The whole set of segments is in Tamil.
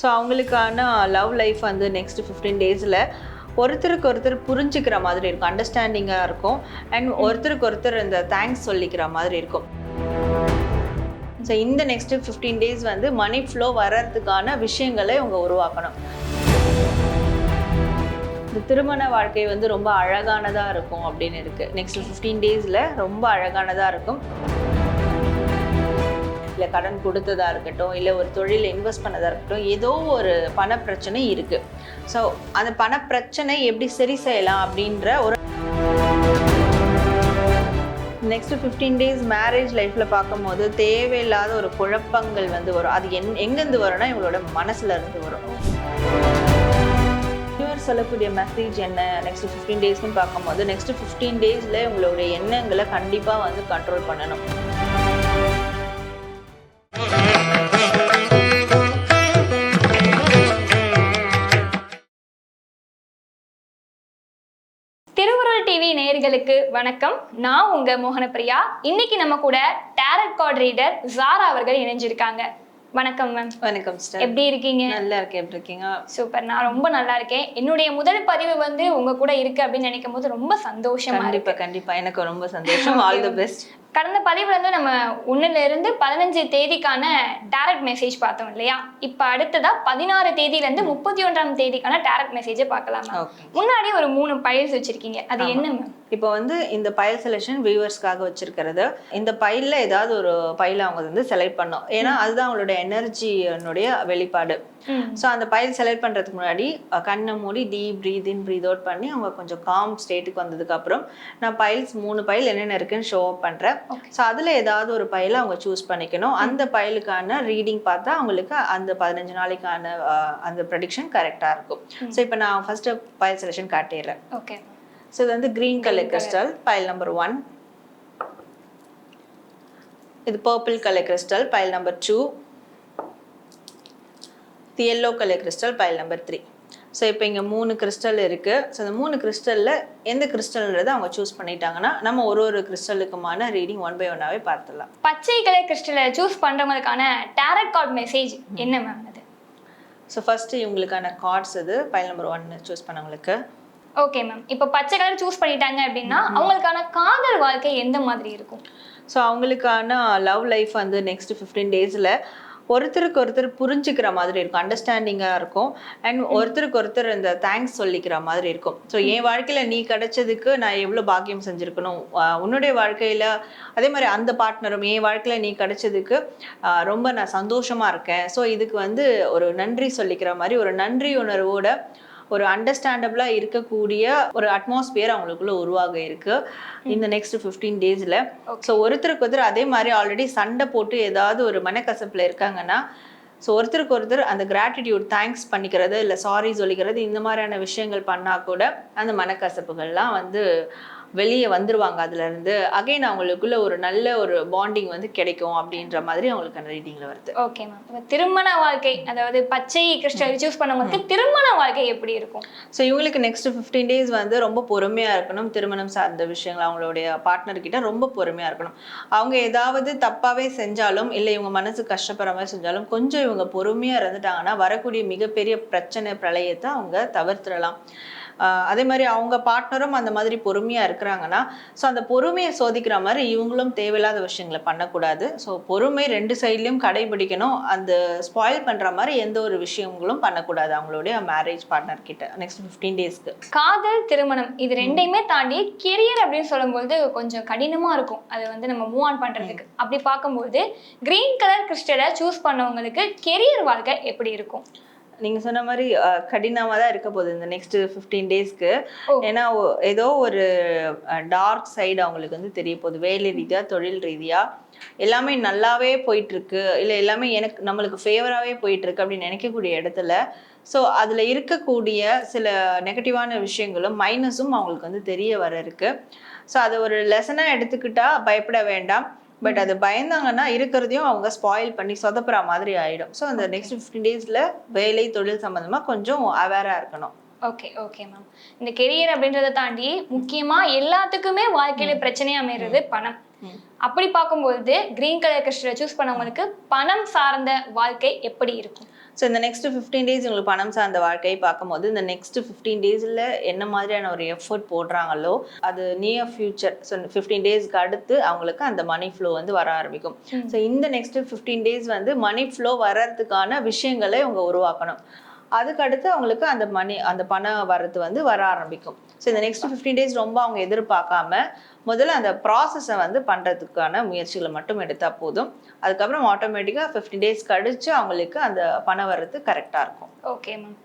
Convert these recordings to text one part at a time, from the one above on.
ஸோ அவங்களுக்கான லவ் லைஃப் வந்து நெக்ஸ்ட் ஃபிஃப்டீன் டேஸில் ஒருத்தருக்கு ஒருத்தர் புரிஞ்சுக்கிற மாதிரி இருக்கும் அண்டர்ஸ்டாண்டிங்காக இருக்கும். அண்ட் ஒருத்தருக்கு ஒருத்தர் இந்த தேங்க்ஸ் சொல்லிக்கிற மாதிரி இருக்கும். ஸோ இந்த நெக்ஸ்ட் ஃபிஃப்டீன் டேஸ் வந்து மணி ஃப்ளோ வர்றதுக்கான விஷயங்களை இவங்க உருவாக்கணும். இந்த திருமண வாழ்க்கை வந்து ரொம்ப அழகானதாக இருக்கும் அப்படின்னு இருக்குது நெக்ஸ்ட் ஃபிஃப்டீன் டேஸில் ரொம்ப அழகானதாக இருக்கும். இல்லை கடன் கொடுத்ததாக இருக்கட்டும் இல்லை ஒரு தொழில் இன்வெஸ்ட் பண்ணதாக இருக்கட்டும் ஏதோ ஒரு பண பிரச்சனை இருக்குது ஸோ அந்த பண பிரச்சனை எப்படி சரி செய்யலாம் அப்படின்ற ஒரு நெக்ஸ்ட் ஃபிஃப்டீன் டேஸ் மேரேஜ் லைஃப்பில் பார்க்கும்போது தேவையில்லாத ஒரு குழப்பங்கள் வந்து வரும். அது என் எங்கேருந்து வரும்னா இவங்களோட மனசுலேருந்து வரும். யூனிவர் சொல்லக்கூடிய மெசேஜ் என்ன? நெக்ஸ்ட் ஃபிஃப்டீன் டேஸ்னு பார்க்கும்போது நெக்ஸ்ட் ஃபிஃப்டீன் டேஸில் உங்களுடைய எண்ணங்களை கண்டிப்பாக வந்து கண்ட்ரோல் பண்ணணும். நேயர்களுக்கு வணக்கம். நான் உங்க மோகனப்பிரியா. இன்னைக்கு நம்ம கூட டேரட் கார்ட் ரீடர் ஜாரா அவர்கள் இணைஞ்சிருக்காங்க. வணக்கம் மேம் வணக்கம் சிஸ்டர் எப்படி இருக்கீங்க? நல்லா இருக்கேன் எப்படி இருக்கீங்க? சூப்பர் நான் ரொம்ப நல்லா இருக்கேன். என்னுடைய முதல் பதிவு வந்து உங்க கூட இருக்கு அப்படின்னு நினைக்கும் போது ரொம்ப சந்தோஷமா இருக்கு. கண்டிப்பா. கண்டிப்பா எனக்கு ரொம்ப சந்தோஷம். ஆல் தி பெஸ்ட் கடந்த பதிவுல இருந்து நம்ம ஒண்ணுல இருந்து பதினஞ்சு தேதிக்கான டேரட் மெசேஜ் பார்த்தோம் இல்லையா? இப்ப அடுத்ததா பதினாறு தேதியில இருந்து முப்பத்தி ஒன்றாம் தேதிக்கான டேரட் மெசேஜை பார்க்கலாம்? முன்னாடி ஒரு மூணு பயில்ஸ் வச்சிருக்கீங்க. அது என்ன மேம் இப்போ வந்து இந்த பயல் செலெக்ஷன் வியூவர்ஸ்க்காக வச்சிருக்கிறது. இந்த பைல்ல ஏதாவது ஒரு பைல அவங்க வந்து செலக்ட் பண்ணோம். ஏன்னா அதுதான் அவங்களோட எனர்ஜினுடைய வெளிப்பாடு. ஸோ அந்த பைல் செலக்ட் பண்றதுக்கு முன்னாடி கண்ணை மூடி deep breath in breath out பண்ணி அவங்க கொஞ்சம் காம் ஸ்டேட்டுக்கு வந்ததுக்கு அப்புறம் நான் பைல்ஸ் மூணு பைல் என்னென்ன இருக்குன்னு ஷோ அப் பண்றேன். Okay. ஸோ அதுல ஏதாவது ஒரு பைலை அவங்க சூஸ் பண்ணிக்கணும். அந்த பைலுக்கான ரீடிங் பார்த்தா அவங்களுக்கு அந்த பதினஞ்சு நாளைக்கான அந்த ப்ரெடிக்ஷன் கரெக்டா இருக்கும். ஸோ இப்போ நான் ஃபர்ஸ்ட் பைல் செலெக்ஷன் காட்டிடுறேன். ஓகே ஸோ இது வந்து green colour crystal pile number one இது purple colour crystal pile number two இது yellow colour crystal pile number three so இப்போ இங்கே மூணு கிறிஸ்டல் இருக்குது ஸோ அந்த மூணு கிறிஸ்டலில் எந்த கிறிஸ்டல்ன்றதை அவங்க சூஸ் பண்ணிட்டாங்கன்னா நம்ம ஒரு ஒரு கிறிஸ்டலுக்குமான ரீடிங் ஒன் பை ஒன்னாகவே பார்த்துடலாம். பச்சை கலர் கிறிஸ்டலை சூஸ் பண்றவங்களுக்கான டேரட் கார்ட் மெசேஜ் என்ன மேம் அது? ஸோ ஃபஸ்ட்டு இவங்களுக்கான கார்ட்ஸ் இது பைல் நம்பர் ஒன்று சூஸ் பண்ணவங்களுக்கு. ஓகே மேம் இப்போ பச்சை கலர் சூஸ் பண்ணிட்டாங்க அப்படின்னா அவங்களுக்கான காதல் வாழ்க்கை எந்த மாதிரி இருக்கும்? ஸோ அவங்களுக்கான லவ் லைஃப் வந்து நெக்ஸ்ட் ஃபிஃப்டீன் டேஸில் ஒருத்தருக்கு ஒருத்தர் புரிஞ்சுக்கிற மாதிரி இருக்கும் அண்டர்ஸ்டாண்டிங்காக இருக்கும். அண்ட் ஒருத்தருக்கு ஒருத்தர் இந்த தேங்க்ஸ் சொல்லிக்கிற மாதிரி இருக்கும். ஸோ என் வாழ்க்கையில் நீ கிடைச்சதுக்கு நான் எவ்வளோ பாக்கியம் செஞ்சுருக்கணும்? உன்னுடைய வாழ்க்கையில் அதே மாதிரி அந்த பார்ட்னரும் என் வாழ்க்கையில் நீ கிடைச்சதுக்கு ரொம்ப நான் சந்தோஷமாக இருக்கேன். ஸோ இதுக்கு வந்து ஒரு நன்றி சொல்லிக்கிற மாதிரி ஒரு நன்றி உணர்வோட ஒரு அண்டர்ஸ்டாண்டபிளாக இருக்கக்கூடிய ஒரு அட்மாஸ்பியர் அவங்களுக்குள்ள உருவாக இருக்கு. இந்த நெக்ஸ்ட் ஃபிஃப்டீன் டேஸில் ஸோ ஒருத்தருக்கு ஒருத்தர் அதே மாதிரி ஆல்ரெடி சண்டை போட்டு ஏதாவது ஒரு மனக்கசப்பில் இருக்காங்கன்னா ஸோ ஒருத்தருக்கு ஒருத்தர் அந்த கிராட்டிடியூட் தேங்க்ஸ் பண்ணிக்கிறது இல்லை சாரி சொல்லிக்கிறது இந்த மாதிரியான விஷயங்கள் பண்ணால் கூட அந்த மனக்கசப்புகள்லாம் வந்து வெளியே வந்துருவாங்க அதுலேருந்து. அகைன் அவங்களுக்குள்ள ஒரு நல்ல ஒரு பாண்டிங் வந்து கிடைக்கும் அப்படின்ற மாதிரி அவங்களுக்கான ரீடிங்கில் வருது. ஓகே மேம் இப்போ திருமண வாழ்க்கை அதாவது பச்சை கிறிஸ்டல் சூஸ் பண்ணவங்களுக்கு திருமண வாழ்க்கை எப்படி இருக்கும்? ஸோ இவங்களுக்கு நெக்ஸ்ட் ஃபிஃப்டீன் டேஸ் வந்து ரொம்ப பொறுமையாக இருக்கணும். திருமணம் சார்ந்த விஷயங்கள் அவங்களுடைய பார்ட்னர் கிட்ட ரொம்ப பொறுமையாக இருக்கணும். அவங்க ஏதாவது தப்பாகவே செஞ்சாலும் இல்லை இவங்க மனசு கஷ்டப்படுற மாதிரி செஞ்சாலும் கொஞ்சம் இவங்க பொறுமையாக இருந்துட்டாங்கன்னா வரக்கூடிய மிகப்பெரிய பிரச்சனை பிரளயத்தை அவங்க தவிர்த்துடலாம். அதே மாதிரி அவங்க பார்ட்னரும் அந்த மாதிரி பொறுமையாக இருக்கிறாங்கன்னா ஸோ அந்த பொறுமையை சோதிக்கிற மாதிரி இவங்களும் தேவையில்லாத விஷயங்களை பண்ணக்கூடாது. ஸோ பொறுமை ரெண்டு சைட்லையும் கடைபிடிக்கணும். அந்த ஸ்பாயில் பண்ணுற மாதிரி எந்த ஒரு விஷயங்களும் பண்ணக்கூடாது அவங்களுடைய மேரேஜ் பார்ட்னர் கிட்ட நெக்ஸ்ட் ஃபிஃப்டீன் டேஸ்க்கு காதல் திருமணம் இது ரெண்டையுமே தாண்டி கெரியர் அப்படின்னு சொல்லும்போது கொஞ்சம் கடினமா இருக்கும். அது வந்து நம்ம மூவ் ஆன் பண்றதுக்கு. அப்படி பார்க்கும்போது கிரீன் கலர் கிறிஸ்டலை சூஸ் பண்ணவங்களுக்கு கெரியர் வாழ்க்கை எப்படி இருக்கும்? நீங்க சொன்ன மாதிரி கடினமாக தான் இருக்க போகுது இந்த நெக்ஸ்ட் ஃபிஃப்டீன் டேஸ்க்கு. ஏன்னா ஏதோ ஒரு டார்க் சைடு அவங்களுக்கு வந்து தெரிய போகுது. வேலை ரீதியா தொழில் ரீதியா. எல்லாமே நல்லாவே போயிட்டு இருக்கு இல்லை எல்லாமே எனக்கு நம்மளுக்கு ஃபேவராகவே போயிட்டு இருக்கு அப்படின்னு நினைக்கக்கூடிய இடத்துல. ஸோ அதில் இருக்கக்கூடிய சில நெகட்டிவான விஷயங்களும் மைனஸும் அவங்களுக்கு வந்து தெரிய வர இருக்கு. ஸோ அதை ஒரு லெசனாக எடுத்துக்கிட்டா பயப்பட வேண்டாம். பட் அது பயந்தாங்கன்னா இருக்கிறதையும் அவங்க ஸ்பாயில் பண்ணி சொதப்புற மாதிரி ஆயிடும். ஸோ அந்த நெக்ஸ்ட் ஃபிஃப்டீன் டேஸில் வேலை தொழில் சம்மந்தமாக கொஞ்சம் அவேராக இருக்கணும். ஓகே ஓகே மேம் இந்த கெரியர் அப்படின்றத தாண்டி முக்கியமா எல்லாத்துக்குமே வாழ்க்கையில பிரச்சனையா அமைறது பணம். அப்படி பார்க்கும்போது கிரீன் கலர் கிறிஸ்டலை சூஸ் பண்ணவங்களுக்கு பணம் சார்ந்த வாழ்க்கை எப்படி இருக்கும்? ஸோ இந்த நெக்ஸ்ட் ஃபிஃப்டீன் டேஸ் உங்களுக்கு பணம் சார்ந்த வாழ்க்கையை பார்க்கும்போது இந்த நெக்ஸ்ட் ஃபிஃப்டீன் டேஸில் என்ன மாதிரியான ஒரு எஃபர்ட் போடுறாங்களோ அது நியர் ஃபியூச்சர் ஸோ ஃபிஃப்டீன் டேஸ்க்கு அடுத்து அவங்களுக்கு அந்த மணி ஃப்ளோ வந்து வர ஆரம்பிக்கும். ஸோ இந்த நெக்ஸ்ட் ஃபிஃப்டீன் டேஸ் வந்து மணி ஃப்ளோ வர்றதுக்கான விஷயங்களை அவங்க உருவாக்கணும். அதுக்கு அடுத்து அவங்களுக்கு அந்த மணி அந்த பணம் வர்றது வந்து வர ஆரம்பிக்கும். ஸோ இந்த நெக்ஸ்ட் ஃபிஃப்டீன் டேஸ் ரொம்ப அவங்க எதிர்பார்க்காம முதல்ல அந்த ப்ராசஸை வந்து பண்ணுறதுக்கான முயற்சிகளை மட்டும் எடுத்தால் போதும். அதுக்கப்புறம் ஆட்டோமேட்டிக்காக ஃபிஃப்டீன் டேஸ் கழிச்சு அவங்களுக்கு அந்த பணம் வர்றது கரெக்டாக இருக்கும். ஓகே மேம்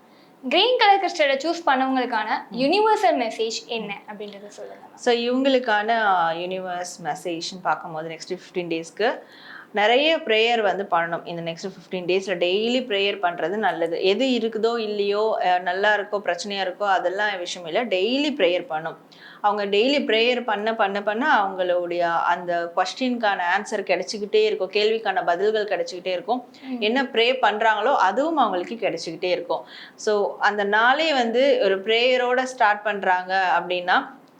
கிரீன் கலர் கிறிஸ்டலை சூஸ் பண்ணவங்களுக்கான யுனிவர்சல் மெசேஜ் என்ன அப்படின்றத சொல்லுங்க ma'am. ஸோ இவங்களுக்கான யூனிவர்ஸ் மெசேஜ்னு பார்க்கும்போது நெக்ஸ்ட் ஃபிஃப்டீன் டேஸ்க்கு நிறைய ப்ரேயர் வந்து பண்ணணும். இந்த நெக்ஸ்ட் ஃபிஃப்டீன் டேஸில் டெய்லி ப்ரேயர் பண்ணுறது நல்லது. எது இருக்குதோ இல்லையோ நல்லா இருக்கோ பிரச்சனையாக இருக்கோ அதெல்லாம் விஷயம் இல்லை. டெய்லி ப்ரேயர் பண்ணும். அவங்க டெய்லி ப்ரேயர் பண்ண பண்ண பண்ண அவங்களுடைய அந்த கொஸ்டின்கான ஆன்சர் கிடைச்சிக்கிட்டே இருக்கும். கேள்விக்கான பதில்கள் கிடைச்சிக்கிட்டே இருக்கும். என்ன ப்ரே பண்ணுறாங்களோ அதுவும் அவங்களுக்கு கிடைச்சிக்கிட்டே இருக்கும். ஸோ அந்த நாளே வந்து ஒரு ப்ரேயரோட ஸ்டார்ட் பண்ணுறாங்க அப்படின்னா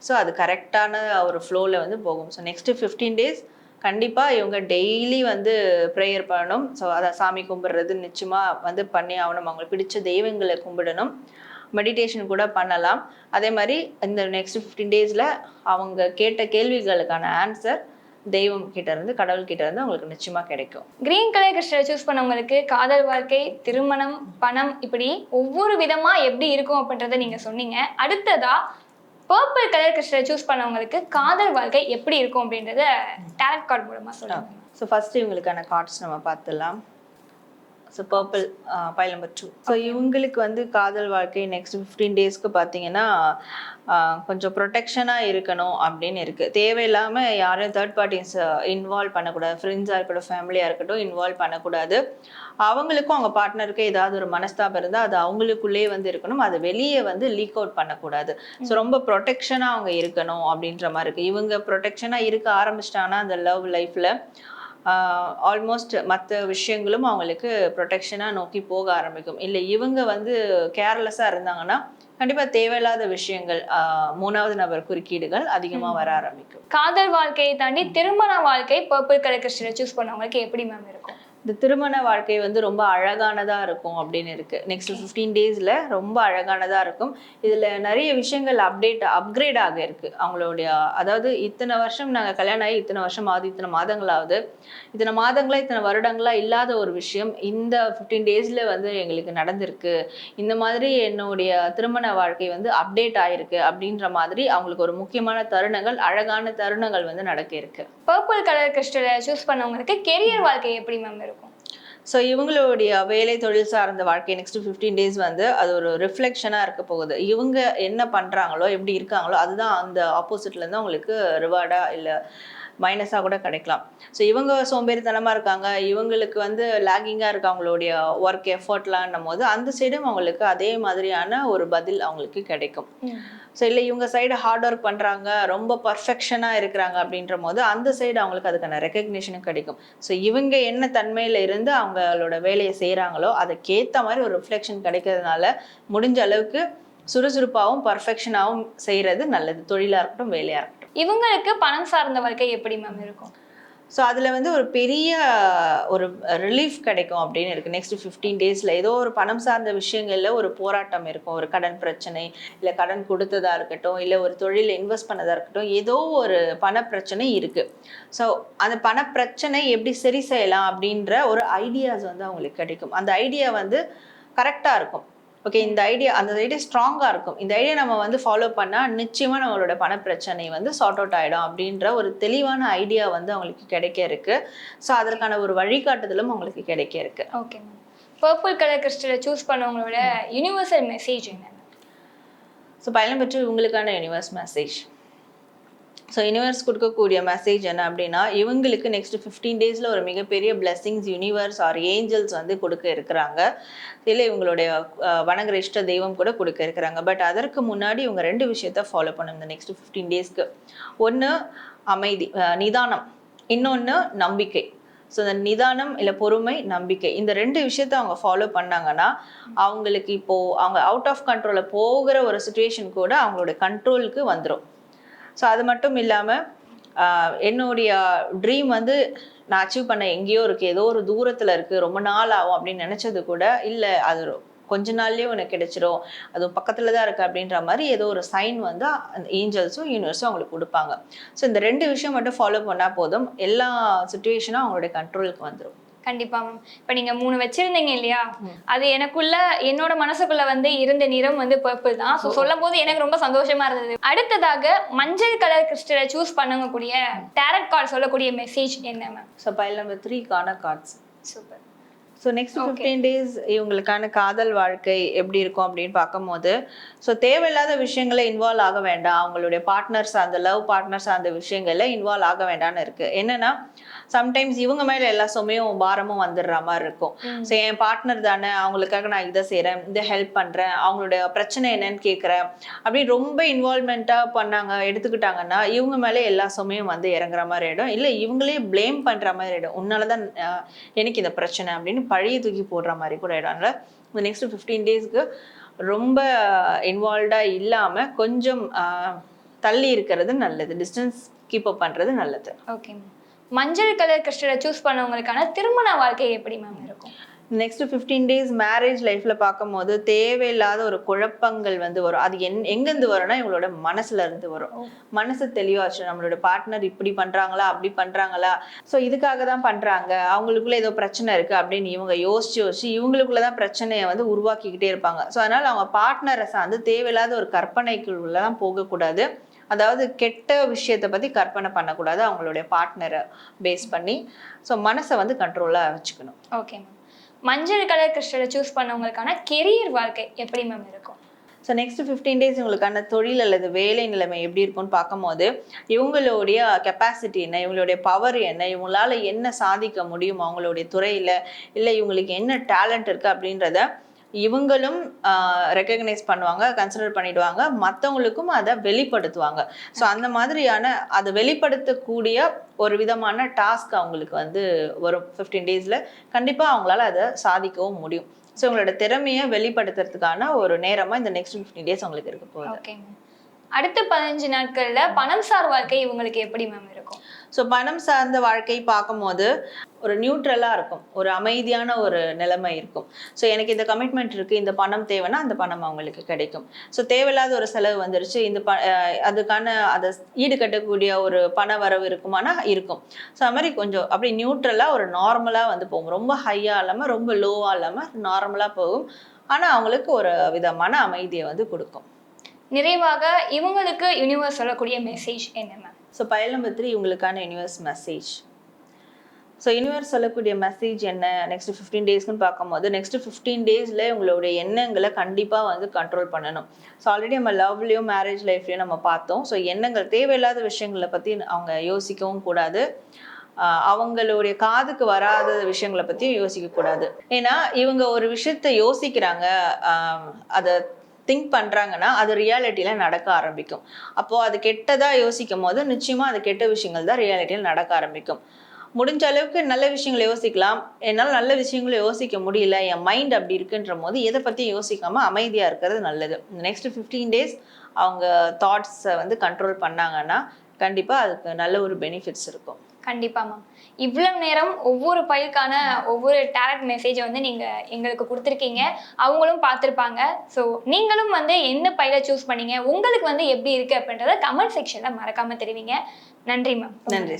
ஸோ அது கரெக்டான ஒரு ஃப்ளோவில் வந்து போகும். ஸோ நெக்ஸ்ட்டு ஃபிஃப்டீன் டேஸ் கண்டிப்பாக இவங்க டெய்லி வந்து ப்ரேயர் பண்ணணும். ஸோ அதை சாமி கும்பிட்றது நிச்சயமாக வந்து பண்ணி ஆகணும். அவங்களுக்கு பிடிச்ச தெய்வங்களை கும்பிடணும். மெடிடேஷன் கூட பண்ணலாம். அதே மாதிரி இந்த நெக்ஸ்ட் ஃபிஃப்டீன் டேஸில் அவங்க கேட்ட கேள்விகளுக்கான ஆன்சர் தெய்வம் கிட்ட இருந்து கடவுள் கிட்ட இருந்து அவங்களுக்கு நிச்சயமாக கிடைக்கும். கிரீன் கலர் கிறிஸ்டலை சூஸ் பண்ணவங்களுக்கு காதல் வாழ்க்கை திருமணம் பணம் இப்படி ஒவ்வொரு விதமா எப்படி இருக்கும் அப்படின்றத நீங்க சொன்னீங்க. அடுத்ததா பர்பிள் கலர் கிறிஸ்டலை சூஸ் பண்ணவங்களுக்கு காதல் வாழ்க்கை எப்படி இருக்கும் அப்படின்றத டேரட் கார்டு மூலமா சொல்லுங்க. ஸோ ஃபஸ்ட்டு இவங்களுக்கான கார்ட்ஸ் நம்ம பார்த்துடலாம். So purple pile number two so இவங்களுக்கு வந்து காதல் வாழ்க்கை நெக்ஸ்ட் ஃபிஃப்டீன் டேஸ்க்கு பார்த்தீங்கன்னா ஆஹ், கொஞ்சம் ப்ரொடெக்ஷனாக இருக்கணும் அப்படின்னு இருக்குது தேவையில்லாமல் யாரையும் தேர்ட் பார்ட்டிஸ் இன்வால்வ் பண்ணக்கூடாது. ஃப்ரெண்ட்ஸாக இருக்கட்டும் ஃபேமிலியாக இருக்கட்டும் இன்வால்வ் பண்ணக்கூடாது. அவங்களுக்கும் அவங்க பார்ட்னருக்கு ஏதாவது ஒரு மனஸ்தாபம் இருந்தால் அது அவங்களுக்குள்ளே வந்து இருக்கணும். அது வெளியே வந்து லீக் அவுட் பண்ணக்கூடாது. ஸோ ரொம்ப ப்ரொடெக்ஷனாக அவங்க இருக்கணும் அப்படின்ற மாதிரி இருக்குது இவங்க ப்ரொடெக்ஷனாக இருக்க ஆரம்பிச்சிட்டாங்கன்னா அந்த லவ் லைஃப்பில் ஆல்மோஸ்ட் மற்ற விஷயங்களும் அவங்களுக்கு ப்ரொடெக்ஷனாக நோக்கி போக ஆரம்பிக்கும். இல்லை இவங்க வந்து கேர்லெஸ்ஸாக இருந்தாங்கன்னா கண்டிப்பாக தேவையில்லாத விஷயங்கள் மூணாவது நபர் குறுக்கீடுகள் அதிகமாக வர ஆரம்பிக்கும். காதல் வாழ்க்கையை தாண்டி திருமண வாழ்க்கை பர்பிள் கலர் கிறிஸ்டலை சூஸ் பண்ணவங்களுக்கு எப்படி மேம் இருக்கும்? இந்த திருமண வாழ்க்கை வந்து ரொம்ப அழகானதா இருக்கும் அப்படின்னு இருக்கு. நெக்ஸ்ட் ஃபிஃப்டீன் டேஸ்ல ரொம்ப அழகானதா இருக்கும். இதுல நிறைய விஷயங்கள் அப்டேட் அப்கிரேட் ஆக இருக்கு. அவங்களுடைய அதாவது இத்தனை வருஷம் நாங்க கல்யாணம் ஆகி இத்தனை வருஷம் ஆகுது இத்தனை மாதங்களாவது இத்தனை மாதங்களா இத்தனை வருடங்களா இல்லாத ஒரு விஷயம் இந்த ஃபிஃப்டீன் டேஸ்ல வந்து எங்களுக்கு நடந்திருக்கு. இந்த மாதிரி என்னுடைய திருமண வாழ்க்கை வந்து அப்டேட் ஆயிருக்கு அப்படின்ற மாதிரி அவங்களுக்கு ஒரு முக்கியமான தருணங்கள் அழகான தருணங்கள் வந்து நடக்க இருக்கு. பர்பிள் கலர் கிறிஸ்டலை சூஸ் பண்ணவங்களுக்கு கெரியர் வாழ்க்கை எப்படி மேம் இருக்கும்? ஸோ இவங்களுடைய வேலை தொழில் சார்ந்த வாழ்க்கை நெக்ஸ்ட் ஃபிஃப்டீன் டேஸ் வந்து அது ஒரு ரிஃப்ளெக்ஷனாக இருக்க போகுது. இவங்க என்ன பண்ணுறாங்களோ எப்படி இருக்காங்களோ அதுதான் அந்த ஆப்போசிட்லேருந்து அவங்களுக்கு ரிவார்டாக இல்லை மைனஸாக கூட கிடைக்கலாம். ஸோ இவங்க சோம்பேறித்தனமாக இருக்காங்க. இவங்களுக்கு வந்து லேகிங்காக இருக்கு அவங்களுடைய ஒர்க் எஃபர்ட்லான்னும் போது அந்த சைடும் அவங்களுக்கு அதே மாதிரியான ஒரு பதில் அவங்களுக்கு கிடைக்கும். ஸோ இல்லை இவங்க சைடு ஹார்ட் ஒர்க் பண்ணுறாங்க ரொம்ப பர்ஃபெக்ஷனாக இருக்கிறாங்க அப்படின்ற போது அந்த சைடு அவங்களுக்கு அதுக்கான ரெக்கக்னிஷனும் கிடைக்கும். ஸோ இவங்க என்ன தன்மையில் இருந்து அவங்களோட வேலையை செய்கிறாங்களோ அதுக்கேற்ற மாதிரி ஒரு ரிஃப்ளெக்ஷன் கிடைக்கிறதுனால முடிஞ்ச அளவுக்கு சுறுசுறுப்பாகவும் பர்ஃபெக்ஷனாகவும் செய்கிறது நல்லது. தொழிலாக இருக்கட்டும் வேலையாக இருக்கட்டும். இவங்களுக்கு பணம் சார்ந்த வாழ்க்கை எப்படி மேம் இருக்கும்? ஸோ அதில் வந்து ஒரு பெரிய ஒரு ரிலீஃப் கிடைக்கும் அப்படின்னு இருக்குது நெக்ஸ்ட் ஃபிஃப்டீன் டேஸில் ஏதோ ஒரு பணம் சார்ந்த விஷயங்களில் ஒரு போராட்டம் இருக்கும். ஒரு கடன் பிரச்சனை இல்லை கடன் கொடுத்ததாக இருக்கட்டும் இல்லை ஒரு தொழிலில் இன்வெஸ்ட் பண்ணதாக இருக்கட்டும் ஏதோ ஒரு பண பிரச்சனை இருக்குது ஸோ அந்த பண பிரச்சனை எப்படி சரி செய்யலாம் அப்படின்ற ஒரு ஐடியாஸ் வந்து அவங்களுக்கு கிடைக்கும். அந்த ஐடியா வந்து கரெக்டாக இருக்கும். ஓகே இந்த ஐடியா அந்த ஐடியா ஸ்ட்ராங்காக இருக்கும். இந்த ஐடியா நம்ம வந்து ஃபாலோ பண்ணால் நிச்சயமாக நம்மளோட பணப்பிரச்சனை வந்து சார்ட் அவுட் ஆகிடும் அப்படின்ற ஒரு தெளிவான ஐடியா வந்து அவங்களுக்கு கிடைக்க இருக்கு. ஸோ அதற்கான ஒரு வழிகாட்டுதலும் அவங்களுக்கு கிடைக்க இருக்கு. ஓகே மேம் பர்பிள் கலர் கிறிஸ்டலை சூஸ் பண்ணவங்களோட யுனிவர்சல் மெசேஜ் என்ன? ஸோ பயணம் பெற்று உங்களுக்கான யூனிவர்ஸ் மெசேஜ் ஸோ யூனிவர்ஸ் கொடுக்கக்கூடிய மெசேஜ் என்ன அப்படின்னா இவங்களுக்கு நெக்ஸ்ட் ஃபிஃப்டீன் டேஸில் ஒரு மிகப்பெரிய பிளெஸ்ஸிங்ஸ் யூனிவர்ஸ் ஆர் ஏஞ்சல்ஸ் வந்து கொடுக்க இருக்கிறாங்க. இல்லை இவங்களுடைய வணங்குற இஷ்ட தெய்வம் கூட கொடுக்க இருக்கிறாங்க. பட் அதற்கு முன்னாடி இவங்க ரெண்டு விஷயத்த ஃபாலோ பண்ணும் இந்த நெக்ஸ்ட் ஃபிஃப்டீன் டேஸ்க்கு ஒன்று அமைதி நிதானம். இன்னொன்று நம்பிக்கை. ஸோ இந்த நிதானம் இல்லை பொறுமை நம்பிக்கை. இந்த ரெண்டு விஷயத்த அவங்க ஃபாலோ பண்ணாங்கன்னா அவங்களுக்கு இப்போது அவங்க அவுட் ஆஃப் கண்ட்ரோலில் போகிற ஒரு சுச்சுவேஷன் கூட அவங்களோட கண்ட்ரோலுக்கு வந்துடும் ஸோ அது மட்டும் இல்லாமல் என்னுடைய ட்ரீம் வந்து நான் அச்சீவ் பண்ண எங்கேயோ இருக்கு ஏதோ ஒரு தூரத்தில் இருக்குது ரொம்ப நாள் ஆகும் அப்படின்னு நினைச்சது கூட இல்லை. அது கொஞ்ச நாள்லேயே உனக்கு கிடைச்சிரும். அது பக்கத்தில் தான் இருக்குது அப்படின்ற மாதிரி ஏதோ ஒரு சைன் வந்து அந்த ஏஞ்சல்ஸும் யூனிவர்ஸும் அவங்களுக்கு கொடுப்பாங்க. ஸோ இந்த ரெண்டு விஷயம் மட்டும் ஃபாலோ பண்ணால் போதும். எல்லா சுச்சுவேஷனும் அவங்களுடைய கண்ட்ரோலுக்கு வந்துடும் கண்டிப்பா மேம் இப்ப நீங்க மூணு வச்சிருந்தீங்க இல்லையா? அது எனக்குள்ள என்னோட மனசுக்குள்ள வந்து இருந்த நிறம் வந்து பர்பிள் தான். ஸோ சொல்லும் போது எனக்கு ரொம்ப சந்தோஷமா இருந்தது. அடுத்ததாக மஞ்சள் கலர் கிறிஸ்டலை சூஸ் பண்ணக்கூடிய டேரட் கார்டு சொல்லக்கூடிய மெசேஜ் என்ன ma'am so pile number த்ரீக்கான cards super so next fifteen days இவங்களுக்கான காதல் வாழ்க்கை எப்படி இருக்கும் அப்படின்னு பார்க்கும்போது ஸோ தேவையில்லாத விஷயங்களை இன்வால்வ் ஆக வேண்டாம். அவங்களுடைய பார்ட்னர்ஸ் அந்த லவ் பார்ட்னர்ஸ் அந்த விஷயங்கள்ல இன்வால்வ் ஆக வேண்டாம்னு இருக்கு. என்னன்னா சம்டைம்ஸ் இவங்க மேல எல்லா சுமையும் பாரமும் வந்துடுற மாதிரி இருக்கும். ஸோ என் பார்ட்னர் தானே அவங்களுக்காக நான் இதை செய்றேன் இதை ஹெல்ப் பண்றேன் அவங்களுடைய பிரச்சனை என்னன்னு கேட்குறேன் அப்படி ரொம்ப இன்வால்மெண்ட்டா பண்ணாங்க எடுத்துக்கிட்டாங்கன்னா இவங்க மேலே எல்லா சுமையும் வந்து இறங்குற மாதிரி ஆயிடும். இல்லை இவங்களே ப்ளேம் பண்ற மாதிரி ஆயிடும். உன்னால தான் எனக்கு இந்த பிரச்சனை அப்படின்னு பழைய தூக்கி போடுற மாதிரி கூட ஆயிடும். அதனால இந்த நெக்ஸ்ட் ஃபிஃப்டீன் டேஸ்க்கு ரொம்ப இன்வால்வ்டா இல்லாம கொஞ்சம் தள்ளி இருக்கிறது நல்லது. டிஸ்டன்ஸ் கீப் அப் பண்றது நல்லது. ஓகே மஞ்சள் கலர் கிறிஸ்டலை சூஸ் பண்ணவங்களுக்கான திருமண வாழ்க்கை எப்படி மேம் இருக்கும்? நெக்ஸ்ட் ஃபிஃப்டீன் டேஸ் மேரேஜ் லைஃப்ல பார்க்கும்போது தேவையில்லாத ஒரு குழப்பங்கள் வந்து வரும். அது என் எங்கேருந்து வரும்னா இவங்களோட மனசுல இருந்து வரும். மனசு தெளிவாச்சு. நம்மளோட பார்ட்னர் இப்படி பண்றாங்களா அப்படி பண்றாங்களா? ஸோ இதுக்காக தான் பண்றாங்க. அவங்களுக்குள்ள ஏதோ பிரச்சனை இருக்கு அப்படின்னு இவங்க யோசிச்சு யோசிச்சு இவங்களுக்குள்ள தான் பிரச்சனையை வந்து உருவாக்கிக்கிட்டே இருப்பாங்க. ஸோ அதனால அவங்க பார்ட்னரை சார்ந்து தேவையில்லாத ஒரு கற்பனைக்குள்ள தான் போகக்கூடாது. அதாவது கெட்ட விஷயத்தை பத்தி கற்பனை பண்ணக்கூடாது. அவங்களுடைய பார்ட்னரை பேஸ் பண்ணி ஸோ மனசை வந்து கண்ட்ரோலாக வச்சுக்கணும். ஓகே மேம் மஞ்சள் கலர் கிறிஸ்டலை சூஸ் பண்ணவங்களுக்கான கெரியர் வாழ்க்கை எப்படி மேம் இருக்கும்? ஸோ நெக்ஸ்ட் ஃபிஃப்டீன் டேஸ் இவங்களுக்கான தொழில் அல்லது வேலை நிலைமை எப்படி இருக்கும்னு பார்க்கும்போது இவங்களுடைய கெப்பாசிட்டி என்ன இவங்களுடைய பவர் என்ன இவங்களால என்ன சாதிக்க முடியும் அவங்களுடைய துறையில இல்லை இவங்களுக்கு என்ன டேலண்ட் இருக்கு அப்படின்றத இவங்களும் ரெக்கக்னைஸ் பண்ணுவாங்க கன்சிடர் பண்ணிடுவாங்க மற்றவங்களுக்கும் அதை வெளிப்படுத்துவாங்க. ஸோ அந்த மாதிரியான அதை வெளிப்படுத்தக்கூடிய ஒரு விதமான டாஸ்க் அவங்களுக்கு வந்து வரும். ஃபிஃப்டீன் டேஸில் கண்டிப்பாக அவங்களால அதை சாதிக்கவும் முடியும். ஸோ உங்களோட திறமையை வெளிப்படுத்துறதுக்கான ஒரு நேரமா இந்த நெக்ஸ்ட் ஃபிஃப்டீன் டேஸ் உங்களுக்கு இருக்க போகுது. ஓகே மேம் அடுத்த பதினஞ்சு நாட்கள்ல பணம் சார் வாழ்க்கை இவங்களுக்கு எப்படி மேம் இருக்கும்? ஸோ பணம் சார்ந்த வாழ்க்கை பார்க்கும்போது ஒரு நியூட்ரலாக இருக்கும். ஒரு அமைதியான ஒரு நிலைமை இருக்கும். ஸோ எனக்கு இந்த கமிட்மெண்ட் இருக்குது இந்த பணம் தேவைன்னா அந்த பணம் அவங்களுக்கு கிடைக்கும். ஸோ தேவையில்லாத ஒரு செலவு வந்துருச்சு இந்த ப அதுக்கான அதை ஈடு கட்டக்கூடிய ஒரு பண வரவு இருக்குமானா இருக்கும். ஸோ அது மாதிரி கொஞ்சம் அப்படி நியூட்ரலாக ஒரு நார்மலாக வந்து போகும். ரொம்ப ஹையாக இல்லாமல் ரொம்ப லோவாக இல்லாமல் நார்மலாக போகும். ஆனால் அவங்களுக்கு ஒரு விதமான அமைதியை வந்து கொடுக்கும். நிறைவாக இவங்களுக்கு யூனிவர்ஸ் சொல்லக்கூடிய மெசேஜ் என்ன ma'am so pile number three உங்களுக்கான யூனிவர்ஸ் மெசேஜ் ஸோ யூனிவர்ஸ் சொல்லக்கூடிய மெசேஜ் என்ன? நெக்ஸ்ட் ஃபிஃப்டீன் டேஸ்க்குன்னு பார்க்கும்போது நெக்ஸ்ட் ஃபிஃப்டீன் டேஸில் உங்களுடைய எண்ணங்களை கண்டிப்பாக வந்து கண்ட்ரோல் பண்ணணும். ஸோ ஆல்ரெடி நம்ம லவ்லேயும் மேரேஜ் லைஃப்லையும் நம்ம பார்த்தோம். ஸோ எண்ணங்கள் தேவையில்லாத விஷயங்களை பற்றி அவங்க யோசிக்கவும் கூடாது. ஆஹ் அவங்களுடைய காதுக்கு வராத விஷயங்களை பற்றியும் யோசிக்கக்கூடாது ஏன்னா இவங்க ஒரு விஷயத்த யோசிக்கிறாங்க ஆஹ் அதை திங்க் பண்றாங்கன்னா அது ரியாலிட்டியில நடக்க ஆரம்பிக்கும். அப்போ அது கெட்டதா யோசிக்கும் போது நிச்சயமா அது கெட்ட விஷயங்கள் தான் ரியாலிட்டியில் நடக்க ஆரம்பிக்கும். முடிஞ்ச அளவுக்கு நல்ல விஷயங்களை யோசிக்கலாம். என்னால் நல்ல விஷயங்களை யோசிக்க முடியல. என் மைண்ட் அப்படி இருக்குன்ற போது எதை பற்றியும் யோசிக்காம அமைதியாக இருக்கிறது நல்லது. நெக்ஸ்ட் ஃபிஃப்டீன் டேஸ் அவங்க தாட்ஸை வந்து கண்ட்ரோல் பண்ணாங்கன்னா கண்டிப்பாக அதுக்கு நல்ல ஒரு பெனிஃபிட்ஸ் இருக்கும். கண்டிப்பா மேம் இவ்வளவு நேரம் ஒவ்வொரு பைலுக்கான ஒவ்வொரு டேரக்ட் மெசேஜை வந்து நீங்க எங்களுக்கு கொடுத்துருக்கீங்க. அவங்களும் பார்த்துருப்பாங்க. ஸோ நீங்களும் வந்து எந்த பைலை சூஸ் பண்ணீங்க? உங்களுக்கு வந்து எப்படி இருக்கு அப்படின்றத கமெண்ட் செக்ஷன்ல மறக்காம தெரிவிங்க. நன்றி மேம் நன்றி